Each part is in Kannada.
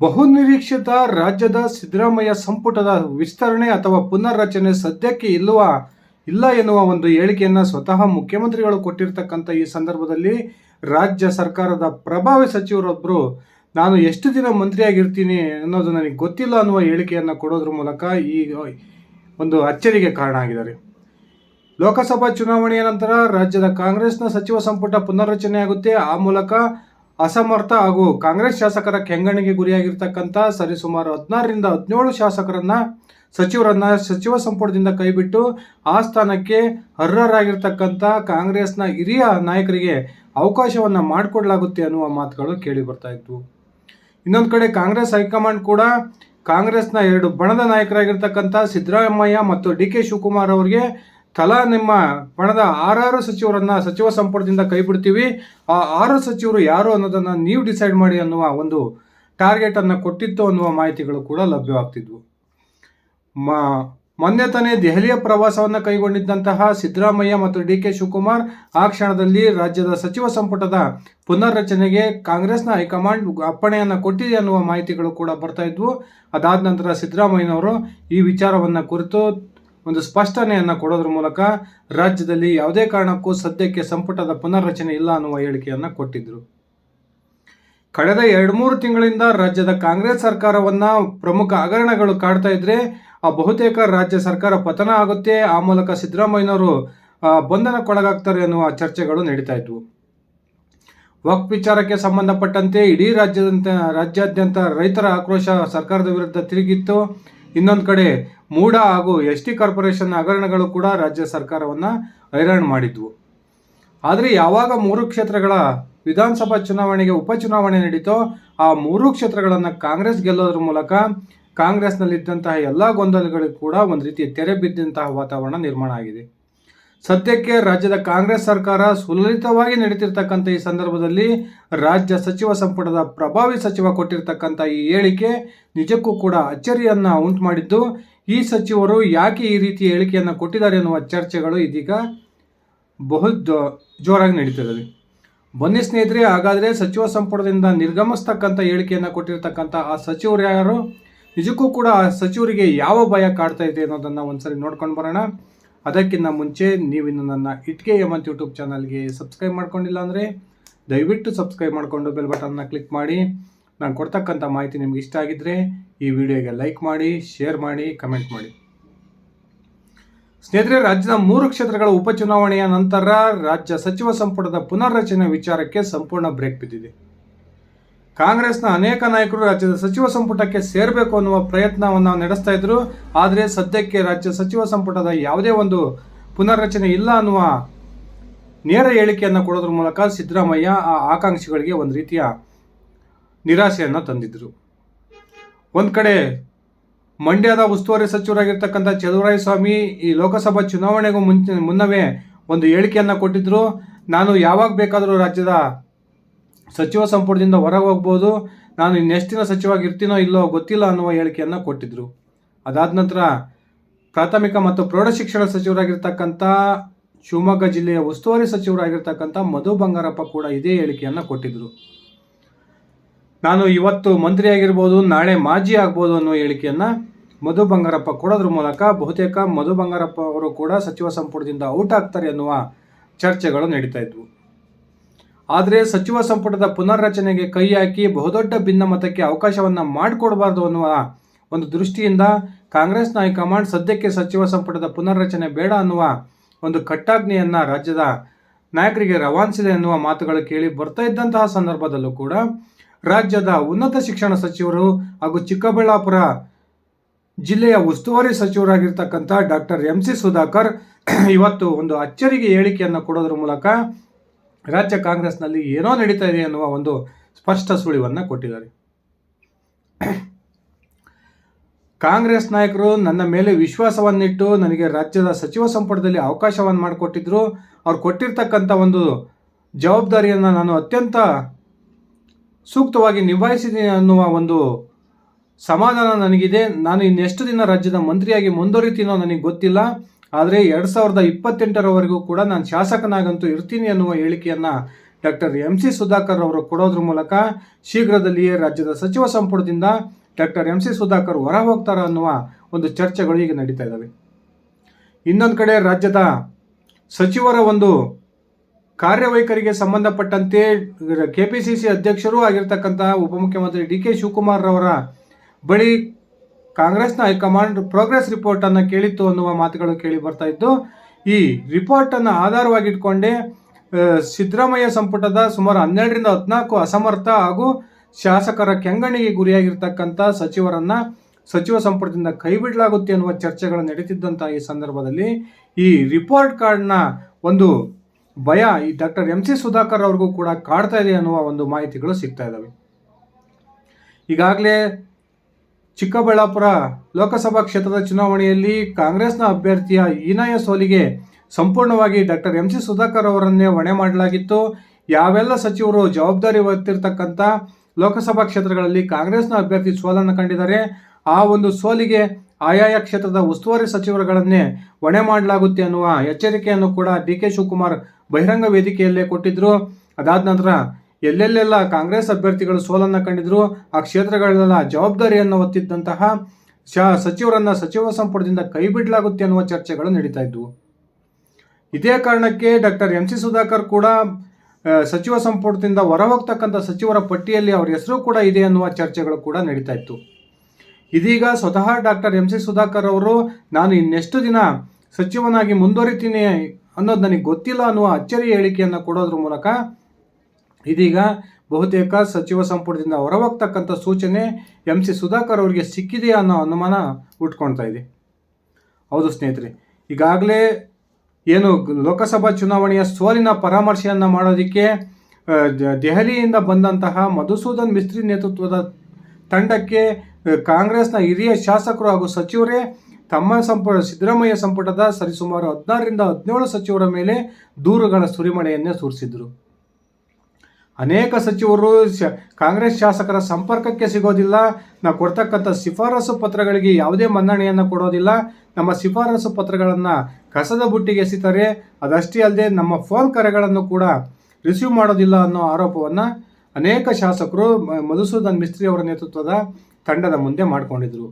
ಬಹುನಿರೀಕ್ಷಿತ ರಾಜ್ಯದ ಸಿದ್ದರಾಮಯ್ಯ ಸಂಪುಟದ ವಿಸ್ತರಣೆ ಅಥವಾ ಪುನರ್ರಚನೆ ಸದ್ಯಕ್ಕೆ ಇಲ್ಲವ? ಇಲ್ಲ ಎನ್ನುವ ಒಂದು ಹೇಳಿಕೆಯನ್ನು ಸ್ವತಃ ಮುಖ್ಯಮಂತ್ರಿಗಳು ಕೊಟ್ಟಿರ್ತಕ್ಕಂಥ ಈ ಸಂದರ್ಭದಲ್ಲಿ ರಾಜ್ಯ ಸರ್ಕಾರದ ಪ್ರಭಾವಿ ಸಚಿವರೊಬ್ಬರು ನಾನು ಎಷ್ಟು ದಿನ ಮಂತ್ರಿಯಾಗಿರ್ತೀನಿ ಅನ್ನೋದು ನನಗೆ ಗೊತ್ತಿಲ್ಲ ಅನ್ನುವ ಹೇಳಿಕೆಯನ್ನು ಕೊಡೋದ್ರ ಮೂಲಕ ಈ ಒಂದು ಅಚ್ಚರಿಗೆ ಕಾರಣ ಆಗಿದ್ದಾರೆ. ಲೋಕಸಭಾ ಚುನಾವಣೆಯ ನಂತರ ರಾಜ್ಯದ ಕಾಂಗ್ರೆಸ್ನ ಸಚಿವ ಸಂಪುಟ ಪುನರ್ರಚನೆಯಾಗುತ್ತೆ. ಆ ಮೂಲಕ ಅಸಮರ್ಥ ಹಾಗೂ ಕಾಂಗ್ರೆಸ್ ಶಾಸಕರ ಕೆಂಗಣ್ಣಿಗೆ ಗುರಿಯಾಗಿರ್ತಕ್ಕಂಥ ಸರಿಸುಮಾರು ಹದಿನಾರರಿಂದ ಹದಿನೇಳು ಶಾಸಕರನ್ನ ಸಚಿವರನ್ನ ಸಚಿವ ಸಂಪುಟದಿಂದ ಕೈಬಿಟ್ಟು ಆ ಸ್ಥಾನಕ್ಕೆ ಅರ್ಹರಾಗಿರ್ತಕ್ಕಂಥ ಕಾಂಗ್ರೆಸ್ನ ಹಿರಿಯ ನಾಯಕರಿಗೆ ಅವಕಾಶವನ್ನು ಮಾಡಿಕೊಡ್ಲಾಗುತ್ತೆ ಅನ್ನುವ ಮಾತುಗಳು ಕೇಳಿ ಬರ್ತಾ ಇದ್ವು. ಇನ್ನೊಂದು ಕಡೆ ಕಾಂಗ್ರೆಸ್ ಹೈಕಮಾಂಡ್ ಕೂಡ ಕಾಂಗ್ರೆಸ್ನ ಎರಡು ಬಣದ ನಾಯಕರಾಗಿರ್ತಕ್ಕಂಥ ಸಿದ್ದರಾಮಯ್ಯ ಮತ್ತು ಡಿ ಕೆ ಶಿವಕುಮಾರ್ ಅವರಿಗೆ ತಲಾ ನಿಮ್ಮ ಪಣದ ಆರಾರು ಸಚಿವರನ್ನ ಸಚಿವ ಸಂಪುಟದಿಂದ ಕೈ ಬಿಡ್ತೀವಿ ಆ ಆರು ಸಚಿವರು ಯಾರು ಅನ್ನೋದನ್ನ ನೀವು ಡಿಸೈಡ್ ಮಾಡಿ ಅನ್ನುವ ಒಂದು ಟಾರ್ಗೆಟ್ ಅನ್ನ ಕೊಟ್ಟಿತ್ತು ಅನ್ನುವ ಮಾಹಿತಿಗಳು ಕೂಡ ಲಭ್ಯವಾಗ್ತಿದ್ವು. ಮ, ಮೊನ್ನೆ ತಾನೇ ದೆಹಲಿಯ ಪ್ರವಾಸವನ್ನು ಕೈಗೊಂಡಿದ್ದಂತಹ ಸಿದ್ದರಾಮಯ್ಯ ಮತ್ತು ಡಿ ಕೆ ಶಿವಕುಮಾರ್ ಆ ಕ್ಷಣದಲ್ಲಿ ರಾಜ್ಯದ ಸಚಿವ ಸಂಪುಟದ ಪುನರ್ರಚನೆಗೆ ಕಾಂಗ್ರೆಸ್ನ ಹೈಕಮಾಂಡ್ ಅಪ್ಪಣೆಯನ್ನು ಕೊಟ್ಟಿದೆ ಅನ್ನುವ ಮಾಹಿತಿಗಳು ಕೂಡ ಬರ್ತಾ ಇದ್ವು. ಅದಾದ ನಂತರ ಸಿದ್ದರಾಮಯ್ಯನವರು ಈ ವಿಚಾರವನ್ನು ಕುರಿತು ಒಂದು ಸ್ಪಷ್ಟನೆಯನ್ನು ಕೊಡೋದ್ರ ಮೂಲಕ ರಾಜ್ಯದಲ್ಲಿ ಯಾವುದೇ ಕಾರಣಕ್ಕೂ ಸದ್ಯಕ್ಕೆ ಸಂಪುಟದ ಪುನರ್ರಚನೆ ಇಲ್ಲ ಅನ್ನುವ ಹೇಳಿಕೆಯನ್ನು ಕೊಟ್ಟಿದ್ರು. ಕಳೆದ ಎರಡು ಮೂರು ತಿಂಗಳಿಂದ ರಾಜ್ಯದ ಕಾಂಗ್ರೆಸ್ ಸರ್ಕಾರವನ್ನ ಪ್ರಮುಖ ಹಗರಣಗಳು ಕಾಡ್ತಾ ಇದ್ರೆ ಆ ಬಹುತೇಕ ರಾಜ್ಯ ಸರ್ಕಾರ ಪತನ ಆಗುತ್ತೆ, ಆ ಮೂಲಕ ಸಿದ್ದರಾಮಯ್ಯನವರು ಬಂಧನಕ್ಕೊಳಗಾಗ್ತಾರೆ ಅನ್ನುವ ಚರ್ಚೆಗಳು ನಡೀತಾ ಇದ್ವು. ವಕ್ ವಿಚಾರಕ್ಕೆ ಸಂಬಂಧಪಟ್ಟಂತೆ ಇಡೀ ರಾಜ್ಯದಂತ, ರಾಜ್ಯಾದ್ಯಂತ ರೈತರ ಆಕ್ರೋಶ ಸರ್ಕಾರದ ವಿರುದ್ಧ ತಿರುಗಿತ್ತು. ಇನ್ನೊಂದು ಕಡೆ ಮೂಡ ಹಾಗೂ ಎಸ್ ಟಿ ಕಾರ್ಪೊರೇಷನ್ ಹಗರಣಗಳು ಕೂಡ ರಾಜ್ಯ ಸರ್ಕಾರವನ್ನು ಹೈರಾಣ್ ಮಾಡಿದ್ವು. ಆದರೆ ಯಾವಾಗ ಮೂರು ಕ್ಷೇತ್ರಗಳ ವಿಧಾನಸಭಾ ಚುನಾವಣೆಗೆ ಉಪಚುನಾವಣೆ ನಡೀತೋ ಆ ಮೂರು ಕ್ಷೇತ್ರಗಳನ್ನು ಕಾಂಗ್ರೆಸ್ ಗೆಲ್ಲೋದ್ರ ಮೂಲಕ ಕಾಂಗ್ರೆಸ್ನಲ್ಲಿದ್ದಂತಹ ಎಲ್ಲ ಗೊಂದಲಗಳಿಗೂ ಕೂಡ ಒಂದು ರೀತಿ ತೆರೆ ಬಿದ್ದಂತಹ ವಾತಾವರಣ ನಿರ್ಮಾಣ ಆಗಿದೆ. ಸದ್ಯಕ್ಕೆ ರಾಜ್ಯದ ಕಾಂಗ್ರೆಸ್ ಸರ್ಕಾರ ಸುಲಲಿತವಾಗಿ ನಡೀತಿರ್ತಕ್ಕಂಥ ಈ ಸಂದರ್ಭದಲ್ಲಿ ರಾಜ್ಯ ಸಚಿವ ಸಂಪುಟದ ಪ್ರಭಾವಿ ಸಚಿವ ಕೊಟ್ಟಿರ್ತಕ್ಕಂಥ ಈ ಹೇಳಿಕೆ ನಿಜಕ್ಕೂ ಕೂಡ ಅಚ್ಚರಿಯನ್ನು ಉಂಟು ಮಾಡಿದ್ದು ಈ ಸಚಿವರು ಯಾಕೆ ಈ ರೀತಿ ಹೇಳಿಕೆಯನ್ನು ಕೊಟ್ಟಿದ್ದಾರೆ ಎನ್ನುವ ಚರ್ಚೆಗಳು ಇದೀಗ ಬಹು ಜೋರಾಗಿ ನಡೀತಿದ್ದಾವೆ ಬನ್ನಿ ಸ್ನೇಹಿತರೆ, ಹಾಗಾದರೆ ಸಚಿವ ಸಂಪುಟದಿಂದ ನಿರ್ಗಮಿಸ್ತಕ್ಕಂಥ ಹೇಳಿಕೆಯನ್ನು ಕೊಟ್ಟಿರ್ತಕ್ಕಂಥ ಆ ಸಚಿವರು ಯಾರು? ನಿಜಕ್ಕೂ ಕೂಡ ಆ ಸಚಿವರಿಗೆ ಯಾವ ಭಯ ಕಾಡ್ತಾ ಇದೆ ಅನ್ನೋದನ್ನು ಒಂದ್ಸರಿ ನೋಡ್ಕೊಂಡು ಬರೋಣ. ಅದಕ್ಕಿಂತ ಮುಂಚೆ ನೀವಿನ್ನು ನನ್ನ ಇಟ್ಕೆ ಯಮಂತ್ ಯೂಟ್ಯೂಬ್ ಚಾನಲ್ಗೆ ಸಬ್ಸ್ಕ್ರೈಬ್ ಮಾಡ್ಕೊಂಡಿಲ್ಲ ಅಂದರೆ ದಯವಿಟ್ಟು ಸಬ್ಸ್ಕ್ರೈಬ್ ಮಾಡಿಕೊಂಡು ಬೆಲ್ ಬಟನ್ನ ಕ್ಲಿಕ್ ಮಾಡಿ. ನಾನು ಕೊಡ್ತಕ್ಕಂಥ ಮಾಹಿತಿ ನಿಮ್ಗೆ ಇಷ್ಟ ಆಗಿದ್ದರೆ ಈ ವಿಡಿಯೋಗೆ ಲೈಕ್ ಮಾಡಿ, ಶೇರ್ ಮಾಡಿ, ಕಮೆಂಟ್ ಮಾಡಿ. ಸ್ನೇಹಿತರೆ, ರಾಜ್ಯದ ಮೂರು ಕ್ಷೇತ್ರಗಳ ಉಪಚುನಾವಣೆಯ ನಂತರ ರಾಜ್ಯ ಸಚಿವ ಸಂಪುಟದ ಪುನರ್ರಚನೆ ವಿಚಾರಕ್ಕೆ ಸಂಪೂರ್ಣ ಬ್ರೇಕ್ ಬಿದ್ದಿದೆ. ಕಾಂಗ್ರೆಸ್ನ ಅನೇಕ ನಾಯಕರು ರಾಜ್ಯದ ಸಚಿವ ಸಂಪುಟಕ್ಕೆ ಸೇರಬೇಕು ಅನ್ನುವ ಪ್ರಯತ್ನವನ್ನು ನಡೆಸ್ತಾ ಇದ್ರು. ಆದರೆ ಸದ್ಯಕ್ಕೆ ರಾಜ್ಯ ಸಚಿವ ಸಂಪುಟದ ಯಾವುದೇ ಒಂದು ಪುನರ್ರಚನೆ ಇಲ್ಲ ಅನ್ನುವ ನೇರ ಹೇಳಿಕೆಯನ್ನು ಕೊಡೋದ್ರ ಮೂಲಕ ಸಿದ್ದರಾಮಯ್ಯ ಆ ಆಕಾಂಕ್ಷಿಗಳಿಗೆ ಒಂದು ರೀತಿಯ ನಿರಾಸೆಯನ್ನು ತಂದಿದ್ದರು ಒಂದು ಕಡೆ ಮಂಡ್ಯದ ಉಸ್ತುವಾರಿ ಸಚಿವರಾಗಿರ್ತಕ್ಕಂಥ ಸ್ವಾಮಿ ಈ ಲೋಕಸಭಾ ಚುನಾವಣೆಗೂ ಮುಂಚೆ ಮುನ್ನವೇ ಒಂದು ಹೇಳಿಕೆಯನ್ನು ಕೊಟ್ಟಿದ್ದರು ನಾನು ಯಾವಾಗ ಬೇಕಾದರೂ ರಾಜ್ಯದ ಸಚಿವ ಸಂಪುಟದಿಂದ ಹೊರಗೆ ಹೋಗ್ಬೋದು ನಾನು ಇನ್ನೆಷ್ಟಿನ ದಿನ ಇರ್ತೀನೋ ಇಲ್ಲೋ ಗೊತ್ತಿಲ್ಲ ಅನ್ನುವ ಹೇಳಿಕೆಯನ್ನು ಕೊಟ್ಟಿದ್ದರು ಅದಾದ ನಂತರ ಪ್ರಾಥಮಿಕ ಮತ್ತು ಪ್ರೌಢಶಿಕ್ಷಣ ಸಚಿವರಾಗಿರ್ತಕ್ಕಂಥ ಶಿವಮೊಗ್ಗ ಜಿಲ್ಲೆಯ ಉಸ್ತುವಾರಿ ಸಚಿವರಾಗಿರ್ತಕ್ಕಂಥ ಮಧು ಬಂಗಾರಪ್ಪ ಕೂಡ ಇದೇ ಹೇಳಿಕೆಯನ್ನು ಕೊಟ್ಟಿದ್ದರು ನಾನು ಇವತ್ತು ಮಂತ್ರಿ ಆಗಿರ್ಬೋದು ನಾಳೆ ಮಾಜಿ ಆಗ್ಬೋದು ಅನ್ನೋ ಹೇಳಿಕೆಯನ್ನು ಮಧು ಬಂಗಾರಪ್ಪ ಕೊಡೋದ್ರ ಮೂಲಕ ಬಹುತೇಕ ಮಧು ಬಂಗಾರಪ್ಪ ಅವರು ಕೂಡ ಸಚಿವ ಸಂಪುಟದಿಂದ ಔಟ್ ಆಗ್ತಾರೆ ಅನ್ನುವ ಚರ್ಚೆಗಳು ನಡೀತಾ ಇದ್ವು. ಆದರೆ ಸಚಿವ ಸಂಪುಟದ ಪುನರ್ರಚನೆಗೆ ಕೈ ಹಾಕಿ ಬಹುದೊಡ್ಡ ಭಿನ್ನಮತಕ್ಕೆ ಅವಕಾಶವನ್ನು ಮಾಡಿಕೊಡಬಾರ್ದು ಅನ್ನುವ ಒಂದು ದೃಷ್ಟಿಯಿಂದ ಕಾಂಗ್ರೆಸ್ನ ಹೈಕಮಾಂಡ್ ಸದ್ಯಕ್ಕೆ ಸಚಿವ ಸಂಪುಟದ ಪುನರ್ರಚನೆ ಬೇಡ ಅನ್ನುವ ಒಂದು ಕಟ್ಟಾಜ್ಞೆಯನ್ನು ರಾಜ್ಯದ ನಾಯಕರಿಗೆ ರವಾನಿಸಿದೆ ಎನ್ನುವ ಮಾತುಗಳು ಕೇಳಿ ಬರ್ತಾ ಇದ್ದಂತಹ ಸಂದರ್ಭದಲ್ಲೂ ಕೂಡ ರಾಜ್ಯದ ಉನ್ನತ ಶಿಕ್ಷಣ ಸಚಿವರು ಹಾಗೂ ಚಿಕ್ಕಬಳ್ಳಾಪುರ ಜಿಲ್ಲೆಯ ಉಸ್ತುವಾರಿ ಸಚಿವರಾಗಿರ್ತಕ್ಕಂಥ ಡಾಕ್ಟರ್ ಎಂ ಸಿ ಸುಧಾಕರ್ ಇವತ್ತು ಒಂದು ಅಚ್ಚರಿಗೆ ಹೇಳಿಕೆಯನ್ನು ಕೊಡೋದ್ರ ಮೂಲಕ ರಾಜ್ಯ ಕಾಂಗ್ರೆಸ್ನಲ್ಲಿ ಏನೋ ನಡೀತಾ ಇದೆ ಅನ್ನುವ ಒಂದು ಸ್ಪಷ್ಟ ಸುಳಿವನ್ನು ಕೊಟ್ಟಿದ್ದಾರೆ. ಕಾಂಗ್ರೆಸ್ ನಾಯಕರು ನನ್ನ ಮೇಲೆ ವಿಶ್ವಾಸವನ್ನಿಟ್ಟು ನನಗೆ ರಾಜ್ಯದ ಸಚಿವ ಸಂಪುಟದಲ್ಲಿ ಅವಕಾಶವನ್ನು ಮಾಡಿಕೊಟ್ಟಿದ್ರು. ಅವ್ರು ಕೊಟ್ಟಿರ್ತಕ್ಕಂಥ ಒಂದು ಜವಾಬ್ದಾರಿಯನ್ನು ನಾನು ಅತ್ಯಂತ ಸೂಕ್ತವಾಗಿ ನಿಭಾಯಿಸಿದ್ದೀನಿ ಅನ್ನುವ ಒಂದು ಸಮಾಧಾನ ನನಗಿದೆ. ನಾನು ಇನ್ನೆಷ್ಟು ದಿನ ರಾಜ್ಯದ ಮಂತ್ರಿಯಾಗಿ ಮುಂದುವರಿತೀನೋ ನನಗೆ ಗೊತ್ತಿಲ್ಲ. ಆದರೆ ಎರಡು ಸಾವಿರದ ಇಪ್ಪತ್ತೆಂಟರವರೆಗೂ ಕೂಡ ನಾನು ಶಾಸಕನಾಗಂತೂ ಇರ್ತೀನಿ ಅನ್ನುವ ಹೇಳಿಕೆಯನ್ನು ಡಾಕ್ಟರ್ ಎಂ ಸಿ ಸುಧಾಕರ್ ಅವರು ಕೊಡೋದ್ರ ಮೂಲಕ ಶೀಘ್ರದಲ್ಲಿಯೇ ರಾಜ್ಯದ ಸಚಿವ ಸಂಪುಟದಿಂದ ಡಾಕ್ಟರ್ ಎಂ ಸಿ ಸುಧಾಕರ್ ಹೊರ ಹೋಗ್ತಾರ ಅನ್ನುವ ಒಂದು ಚರ್ಚೆಗಳು ಈಗ ನಡೀತಾ ಇದ್ದಾವೆ ಇನ್ನೊಂದು ಕಡೆ ರಾಜ್ಯದ ಸಚಿವರ ಒಂದು ಕಾರ್ಯವೈಖರಿಗೆ ಸಂಬಂಧಪಟ್ಟಂತೆ ಕೆಪಿಸಿಸಿ ಅಧ್ಯಕ್ಷರೂ ಆಗಿರ್ತಕ್ಕಂತಹ ಉಪಮುಖ್ಯಮಂತ್ರಿ ಡಿ ಕೆ ಶಿವಕುಮಾರ್ ಅವರ ಬಳಿ ಕಾಂಗ್ರೆಸ್ನ ಹೈಕಮಾಂಡ್ ಪ್ರೋಗ್ರೆಸ್ ರಿಪೋರ್ಟ್ ಅನ್ನು ಕೇಳಿತ್ತು ಅನ್ನುವ ಮಾತುಗಳು ಕೇಳಿ ಬರ್ತಾ ಇದ್ದು, ಈ ರಿಪೋರ್ಟ್ ಅನ್ನು ಆಧಾರವಾಗಿಟ್ಕೊಂಡೇ ಸಿದ್ದರಾಮಯ್ಯ ಸಂಪುಟದ ಸುಮಾರು ಹನ್ನೆರಡರಿಂದ ಹದಿನಾಲ್ಕು ಅಸಮರ್ಥ ಹಾಗೂ ಶಾಸಕರ ಕೆಂಗಣ್ಣಿಗೆ ಗುರಿಯಾಗಿರ್ತಕ್ಕಂಥ ಸಚಿವರನ್ನ ಸಚಿವ ಸಂಪುಟದಿಂದ ಕೈಬಿಡಲಾಗುತ್ತೆ ಅನ್ನುವ ಚರ್ಚೆಗಳು ನಡೀತಿದ್ದಂಥ ಈ ಸಂದರ್ಭದಲ್ಲಿ, ಈ ರಿಪೋರ್ಟ್ ಕಾರ್ಡ್ನ ಒಂದು ಭಯ ಈ ಡಾಕ್ಟರ್ ಎಂ ಸಿ ಸುಧಾಕರ್ ಅವ್ರಿಗೂ ಕೂಡ ಕಾಡ್ತಾ ಇದೆ ಅನ್ನುವ ಒಂದು ಮಾಹಿತಿಗಳು ಸಿಗ್ತಾ ಇದ್ದಾವೆ ಈಗಾಗಲೇ ಚಿಕ್ಕಬಳ್ಳಾಪುರ ಲೋಕಸಭಾ ಕ್ಷೇತ್ರದ ಚುನಾವಣೆಯಲ್ಲಿ ಕಾಂಗ್ರೆಸ್ನ ಅಭ್ಯರ್ಥಿಯ ಹೀನಾಯ ಸೋಲಿಗೆ ಸಂಪೂರ್ಣವಾಗಿ ಡಾಕ್ಟರ್ ಎಂ ಸಿ ಸುಧಾಕರ್ ಅವರನ್ನೇ ಹೊಣೆ ಮಾಡಲಾಗಿತ್ತು. ಯಾವೆಲ್ಲ ಸಚಿವರು ಜವಾಬ್ದಾರಿ ಹೊತ್ತಿರ್ತಕ್ಕಂಥ ಲೋಕಸಭಾ ಕ್ಷೇತ್ರಗಳಲ್ಲಿ ಕಾಂಗ್ರೆಸ್ನ ಅಭ್ಯರ್ಥಿ ಸೋಲನ್ನು ಕಂಡಿದ್ದಾರೆ, ಆ ಒಂದು ಸೋಲಿಗೆ ಆಯಾಯ ಕ್ಷೇತ್ರದ ಉಸ್ತುವಾರಿ ಸಚಿವರುಗಳನ್ನೇ ಹೊಣೆ ಮಾಡಲಾಗುತ್ತೆ ಅನ್ನುವ ಎಚ್ಚರಿಕೆಯನ್ನು ಕೂಡ ಡಿ ಕೆ ಶಿವಕುಮಾರ್ ಬಹಿರಂಗ ವೇದಿಕೆಯಲ್ಲೇ ಕೊಟ್ಟಿದ್ದರು ಅದಾದ ನಂತರ ಎಲ್ಲೆಲ್ಲೆಲ್ಲ ಕಾಂಗ್ರೆಸ್ ಅಭ್ಯರ್ಥಿಗಳು ಸೋಲನ್ನು ಕಂಡಿದ್ರು, ಆ ಕ್ಷೇತ್ರಗಳಲ್ಲೆಲ್ಲ ಜವಾಬ್ದಾರಿಯನ್ನು ಹೊತ್ತಿದ್ದಂತಹ ಶಾ ಸಚಿವರನ್ನ ಸಚಿವ ಸಂಪುಟದಿಂದ ಕೈ ಬಿಡಲಾಗುತ್ತೆ ಅನ್ನುವ ಚರ್ಚೆಗಳು ನಡೀತಾ ಇದ್ವು. ಇದೇ ಕಾರಣಕ್ಕೆ ಡಾಕ್ಟರ್ ಎಂ ಸಿ ಸುಧಾಕರ್ ಕೂಡ ಸಚಿವ ಸಂಪುಟದಿಂದ ಹೊರ ಹೋಗ್ತಕ್ಕಂಥ ಸಚಿವರ ಪಟ್ಟಿಯಲ್ಲಿ ಅವರ ಹೆಸರು ಕೂಡ ಇದೆ ಅನ್ನುವ ಚರ್ಚೆಗಳು ಕೂಡ ನಡೀತಾ ಇತ್ತು. ಇದೀಗ ಸ್ವತಃ ಡಾಕ್ಟರ್ ಎಂ ಸಿ ಸುಧಾಕರ್ ಅವರು, ನಾನು ಇನ್ನೆಷ್ಟು ದಿನ ಸಚಿವನಾಗಿ ಮುಂದುವರಿತೀನಿ ಅನ್ನೋದು ನನಗೆ ಗೊತ್ತಿಲ್ಲ ಅನ್ನುವ ಅಚ್ಚರಿ ಹೇಳಿಕೆಯನ್ನು ಕೊಡೋದ್ರ ಮೂಲಕ ಇದೀಗ ಬಹುತೇಕ ಸಚಿವ ಸಂಪುಟದಿಂದ ಹೊರಹೋಗ್ತಕ್ಕಂಥ ಸೂಚನೆ ಎಂ ಸಿ ಸುಧಾಕರ್ ಅವರಿಗೆ ಸಿಕ್ಕಿದೆಯಾ ಅನ್ನೋ ಅನುಮಾನ ಉಟ್ಕೊಳ್ತಾ ಇದೆ. ಹೌದು ಸ್ನೇಹಿತರೆ, ಈಗಾಗಲೇ ಏನು ಲೋಕಸಭಾ ಚುನಾವಣೆಯ ಸೋಲಿನ ಪರಾಮರ್ಶೆಯನ್ನು ಮಾಡೋದಕ್ಕೆ ದೆಹಲಿಯಿಂದ ಬಂದಂತಹ ಮಧುಸೂದನ್ ಮಿಸ್ತ್ರಿ ನೇತೃತ್ವದ ತಂಡಕ್ಕೆ ಕಾಂಗ್ರೆಸ್ನ ಹಿರಿಯ ಶಾಸಕರು ಹಾಗೂ ಸಚಿವರೇ ತಮ್ಮ ಸಂಪುಟ, ಸಿದ್ದರಾಮಯ್ಯ ಸಂಪುಟದ ಸರಿಸುಮಾರು ಹದಿನಾರರಿಂದ ಹದಿನೇಳು ಸಚಿವರ ಮೇಲೆ ದೂರುಗಳ ಸುರಿಮಳೆಯನ್ನೇ ಸುರಿಸಿದ್ರು. ಅನೇಕ ಸಚಿವರು ಶ, ಕಾಂಗ್ರೆಸ್ ಶಾಸಕರ ಸಂಪರ್ಕಕ್ಕೆ ಸಿಗೋದಿಲ್ಲ. ನಾವು ಕೊಡ್ತಕ್ಕಂಥ ಶಿಫಾರಸು ಪತ್ರಗಳಿಗೆ ಯಾವುದೇ ಮನ್ನಣೆಯನ್ನು ಕೊಡೋದಿಲ್ಲ. ನಮ್ಮ ಶಿಫಾರಸು ಪತ್ರಗಳನ್ನು ಕಸದ ಬುಟ್ಟಿಗೆ ಎಸಿತಾರೆ ಅದಷ್ಟೇ ಅಲ್ಲದೆ ನಮ್ಮ ಫೋನ್ ಕರೆಗಳನ್ನು ಕೂಡ ರಿಸೀವ್ ಮಾಡೋದಿಲ್ಲ ಅನ್ನೋ ಆರೋಪವನ್ನು ಅನೇಕ ಶಾಸಕರು ಮಧುಸೂದನ್ ಮಿಸ್ತ್ರಿ ಅವರ ನೇತೃತ್ವದ ತಂಡದ ಮುಂದೆ ಮಾಡಿಕೊಂಡಿದ್ರು.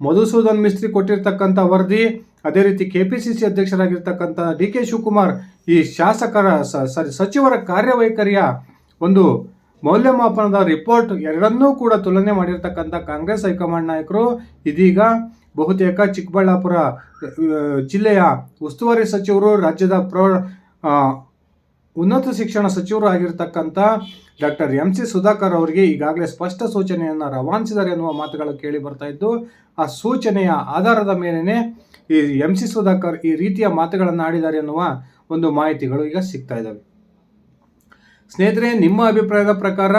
ಮಧುಸೂದನ್ ಮಿಸ್ತ್ರಿ ಕೊಟ್ಟಿರ್ತಕ್ಕಂಥ ವರದಿ, ಅದೇ ರೀತಿ ಕೆ ಪಿ ಸಿ ಸಿ ಅಧ್ಯಕ್ಷರಾಗಿರ್ತಕ್ಕಂಥ ಡಿ ಕೆ ಶಿವಕುಮಾರ್ ಈ ಶಾಸಕರ ಸಚಿವರ ಕಾರ್ಯವೈಖರಿಯ ಒಂದು ಮೌಲ್ಯಮಾಪನದ ರಿಪೋರ್ಟ್ ಎರಡನ್ನೂ ಕೂಡ ತುಲನೆ ಮಾಡಿರ್ತಕ್ಕಂಥ ಕಾಂಗ್ರೆಸ್ ಹೈಕಮಾಂಡ್ ನಾಯಕರು, ಇದೀಗ ಬಹುತೇಕ ಚಿಕ್ಕಬಳ್ಳಾಪುರ ಜಿಲ್ಲೆಯ ಉಸ್ತುವಾರಿ ಸಚಿವರು, ರಾಜ್ಯದ ಪ್ರೌ ಉನ್ನತ ಶಿಕ್ಷಣ ಸಚಿವರು ಆಗಿರ್ತಕ್ಕಂಥ ಡಾಕ್ಟರ್ ಎಂ ಸಿ ಸುಧಾಕರ್ ಅವರಿಗೆ ಈಗಾಗಲೇ ಸ್ಪಷ್ಟ ಸೂಚನೆಯನ್ನು ರವಾನಿಸಿದ್ದಾರೆ ಎನ್ನುವ ಮಾತುಗಳು ಕೇಳಿ ಬರ್ತಾ ಇದ್ದು, ಆ ಸೂಚನೆಯ ಆಧಾರದ ಮೇಲೇ ಈ ಎಂ ಸಿ ಸುಧಾಕರ್ ಈ ರೀತಿಯ ಮಾತುಗಳನ್ನು ಆಡಿದ್ದಾರೆ ಎನ್ನುವ ಒಂದು ಮಾಹಿತಿಗಳು ಈಗ ಸಿಗ್ತಾ ಇದ್ದಾವೆ ಸ್ನೇಹಿತರೆ, ನಿಮ್ಮ ಅಭಿಪ್ರಾಯದ ಪ್ರಕಾರ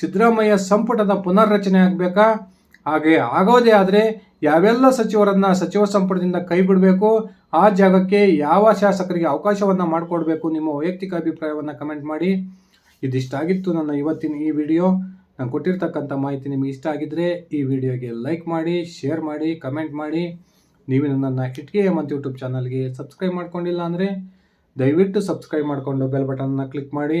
ಸಿದ್ದರಾಮಯ್ಯ ಸಂಪುಟದ ಪುನರ್ರಚನೆ ಆಗಬೇಕಾ? ಹಾಗೆ ಆಗೋದೇ ಆದರೆ ಯಾವೆಲ್ಲ ಸಚಿವರನ್ನ ಸಚಿವ ಸಂಪುಟದಿಂದ ಕೈ ಬಿಡಬೇಕು ಆ ಜಾಗಕ್ಕೆ ಯಾವ ಶಾಸಕರಿಗೆ ಅವಕಾಶವನ್ನು ಮಾಡಿಕೊಡ್ಬೇಕು? ನಿಮ್ಮ ವೈಯಕ್ತಿಕ ಅಭಿಪ್ರಾಯವನ್ನು ಕಮೆಂಟ್ ಮಾಡಿ. ಇದಿಷ್ಟಾಗಿತ್ತು ನನ್ನ ಇವತ್ತಿನ ಈ ವಿಡಿಯೋ. ನಾನು ಕೊಟ್ಟಿರ್ತಕ್ಕಂಥ ಮಾಹಿತಿ ನಿಮಗೆ ಇಷ್ಟ ಆಗಿದ್ದರೆ ಈ ವಿಡಿಯೋಗೆ ಲೈಕ್ ಮಾಡಿ, ಶೇರ್ ಮಾಡಿ, ಕಮೆಂಟ್ ಮಾಡಿ. ನೀವು ನನ್ನ ಇಟ್ಕೆ ಮತ್ತು ಯೂಟ್ಯೂಬ್ ಚಾನಲ್ಗೆ ಸಬ್ಸ್ಕ್ರೈಬ್ ಮಾಡ್ಕೊಂಡಿಲ್ಲ ಅಂದರೆ ದಯವಿಟ್ಟು ಸಬ್ಸ್ಕ್ರೈಬ್ ಮಾಡಿಕೊಂಡು ಬೆಲ್ ಬಟನ್ನ ಕ್ಲಿಕ್ ಮಾಡಿ.